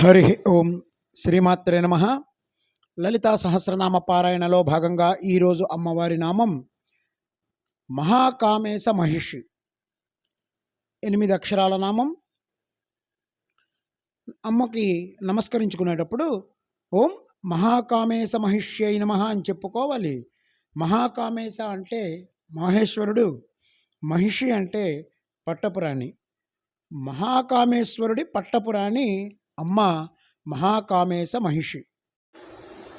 హరి ఓం శ్రీమాత్రే నమ. లలితా సహస్రనామ పారాయణలో భాగంగా ఈరోజు అమ్మవారి నామం మహాకామేశ మహిషి. ఎనిమిది అక్షరాల నామం. అమ్మకి నమస్కరించుకునేటప్పుడు ఓం మహాకామేశ మహిష్యై నమ అని చెప్పుకోవాలి. మహాకామేశ అంటే మహేశ్వరుడు మహిషి అంటే పట్టపురాణి. మహాకామేశ్వరుడి పట్టపురాణి అమ్మ మహాకామేశ మహిషి.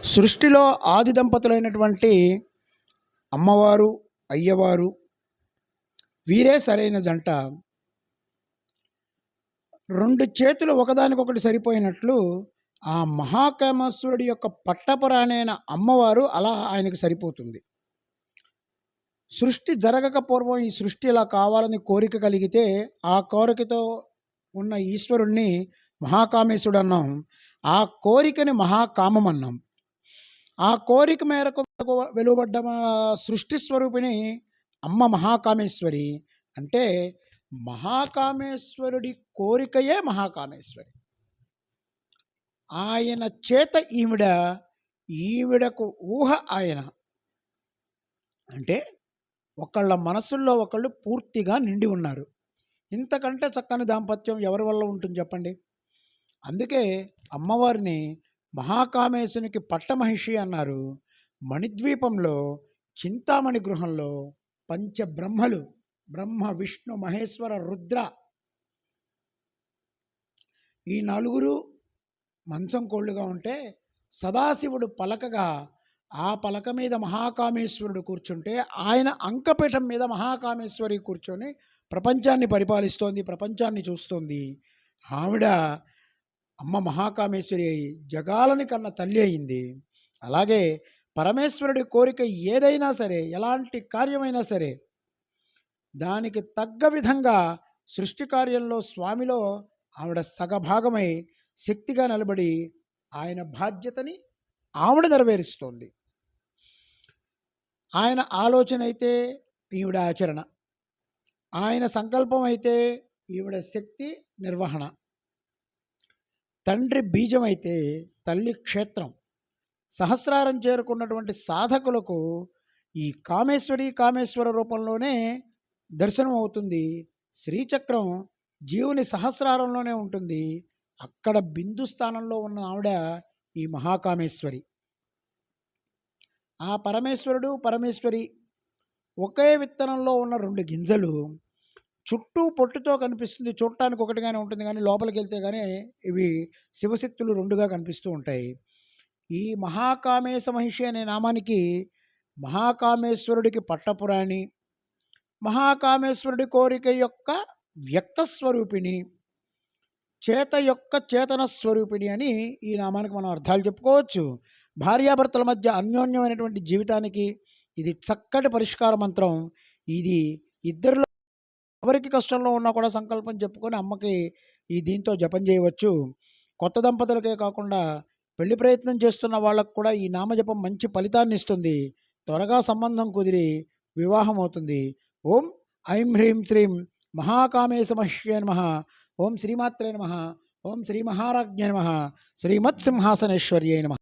సృష్టిలో ఆది దంపతులైనటువంటి అమ్మవారు అయ్యవారు వీరే సరైన జంట. రెండు చేతులు ఒకదానికొకటి సరిపోయినట్లు ఆ మహాకామేశ్వరుడి యొక్క పట్టపురాణైన అమ్మవారు అలా ఆయనకు సరిపోతుంది. సృష్టి జరగక పూర్వం ఈ సృష్టి ఇలా కావాలని కోరిక కలిగితే ఆ కోరికతో ఉన్న ఈశ్వరుణ్ణి మహాకామేశుడు అన్నాం ఆ కోరికని మహాకామం అన్నాం ఆ కోరిక మేరకు వెలువడ్డ సృష్టి స్వరూపిణి అమ్మ మహాకామేశ్వరి. అంటే మహాకామేశ్వరుడి కోరికయే మహాకామేశ్వరి. ఆయన చేత ఈవిడ ఈవిడకు ఊహ ఆయన. అంటే ఒకళ్ళ మనసుల్లో ఒకళ్ళు పూర్తిగా నిండి ఉన్నారు. ఇంతకంటే చక్కని దాంపత్యం ఎవరి వల్ల ఉంటుంది చెప్పండి? అందుకే అమ్మవారిని మహాకామేశునికి పట్టమహిషి అన్నారు. మణిద్వీపంలో చింతామణి గృహంలో పంచబ్రహ్మలు బ్రహ్మ విష్ణు మహేశ్వర రుద్ర ఈ నలుగురు మంచం కోళ్ళుగా ఉంటే సదాశివుడు పలకగా ఆ పలక మీద మహాకామేశ్వరుడు కూర్చుంటే ఆయన అంకపీఠం మీద మహాకామేశ్వరి కూర్చొని ప్రపంచాన్ని పరిపాలిస్తోంది ప్రపంచాన్ని చూస్తోంది. ఆవిడ అమ్మ మహాకామేశ్వరి అయి జగాలని కన్న తల్లి అయింది. అలాగే పరమేశ్వరుడి కోరిక ఏదైనా సరే ఎలాంటి కార్యమైనా సరే దానికి తగ్గ విధంగా సృష్టి కార్యంలో స్వామిలో ఆవిడ సగభాగమై శక్తిగా నిలబడి ఆయన బాధ్యతని ఆవిడ నెరవేరుస్తోంది. ఆయన ఆలోచన అయితే ఈవిడ ఆచరణ. ఆయన సంకల్పం అయితే ఈవిడ శక్తి నిర్వహణ. తండ్రి బీజమైతే తల్లి క్షేత్రం. సహస్రారం చేరుకున్నటువంటి సాధకులకు ఈ కామేశ్వరి కామేశ్వర రూపంలోనే దర్శనం అవుతుంది. శ్రీచక్రం జీవుని సహస్రారంలోనే ఉంటుంది. అక్కడ బిందు స్థానంలో ఉన్న ఆవిడ ఈ మహాకామేశ్వరి. ఆ పరమేశ్వరుడు పరమేశ్వరి ఒకే విత్తనంలో ఉన్న రెండు గింజలు చుట్టూ పొట్టుతో కనిపిస్తుంది. చూడటానికి ఒకటిగానే ఉంటుంది కానీ లోపలికి వెళ్తే కానీ ఇవి శివశక్తులు రెండుగా కనిపిస్తూ ఉంటాయి. ఈ మహాకామేశ మహిషి అనే నామానికి మహాకామేశ్వరుడికి పట్టపురాణి మహాకామేశ్వరుడి కోరిక యొక్క వ్యక్త స్వరూపిణి చేత యొక్క చేతన స్వరూపిణి అని ఈ నామానికి మనం అర్థాలు చెప్పుకోవచ్చు. భార్యాభర్తల మధ్య అన్యోన్యమైనటువంటి జీవితానికి ఇది చక్కటి పరిష్కార మంత్రం. ఇది ఇద్దరిలో ఎవరికి కష్టంలో ఉన్నా కూడా సంకల్పం చెప్పుకొని అమ్మకి ఈ దీంతో జపం చేయవచ్చు. కొత్త దంపతులకే కాకుండా పెళ్ళి ప్రయత్నం చేస్తున్న వాళ్ళకు కూడా ఈ నామజపం మంచి ఫలితాన్ని ఇస్తుంది. త్వరగా సంబంధం కుదిరి వివాహం అవుతుంది. ఓం ఐం హ్రీం శ్రీం మహాకామేశ మహ్య నమ. ఓం శ్రీమాత్రే నమ. ఓం శ్రీ మహారాజ్ఞ నమ. శ్రీమత్సింహాసనేశ్వర్యే నమ.